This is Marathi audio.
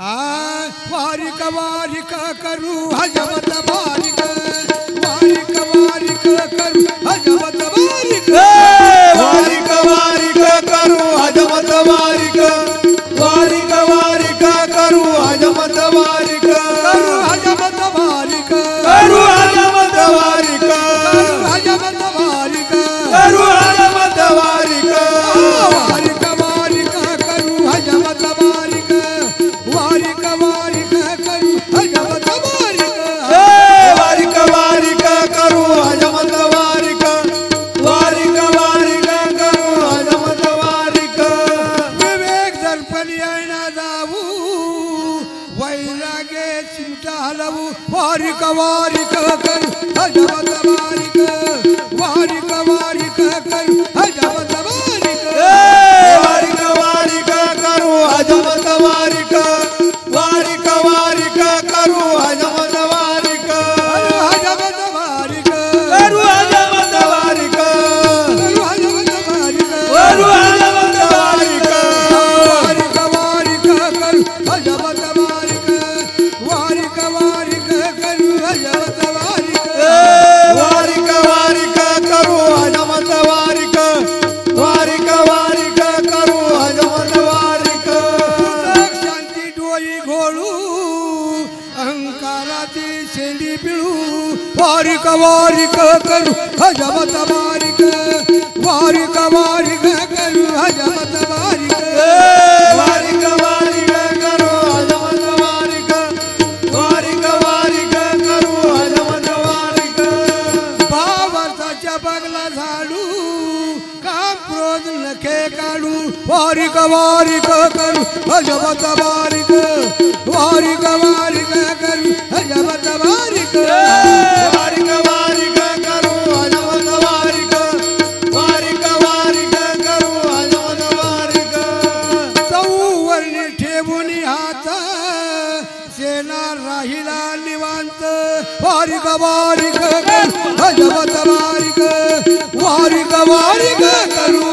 आ वारिक वारिक करू हजमत वारिक वारिक वारिक करू हजमत वारिक। वारिक वारिक करू हजमत वारिक वारिक वारिक करू हजमत वारिक। करू हजमत वारिक। करू हजमत वारिक। करू हजमत वारिक। करू हजमत वारिक। वारिक वारिक करू वारिक वारिक। वैरागे चिमटा हलवू वारिक वारिक कर हजमत वारिक वारिक वारिक कर हजमत वारिक वारिक वारिक करू हजमत वारिक वारिक वारिक करू हजमत वारिक करू हजमत वारिक करू हजमत वारिक करू हजमत वारिक करू हजमत वारिक वारिक वारिक शेंडी पिळू वारिक वारिक करू हजमत वारिक वारिक वारिक करू हजमत वारिक वारिक वारिक करू हजमत वारिक वारिक वारिक करू हजमत वारिक. भावार्थाच्या बगला झाडू काम क्रोध नखे काढू वारिक वारिक करू हजमत वारिक निवांत वारिक वारिक करू हजमत वारिक वारिक वारिक करू.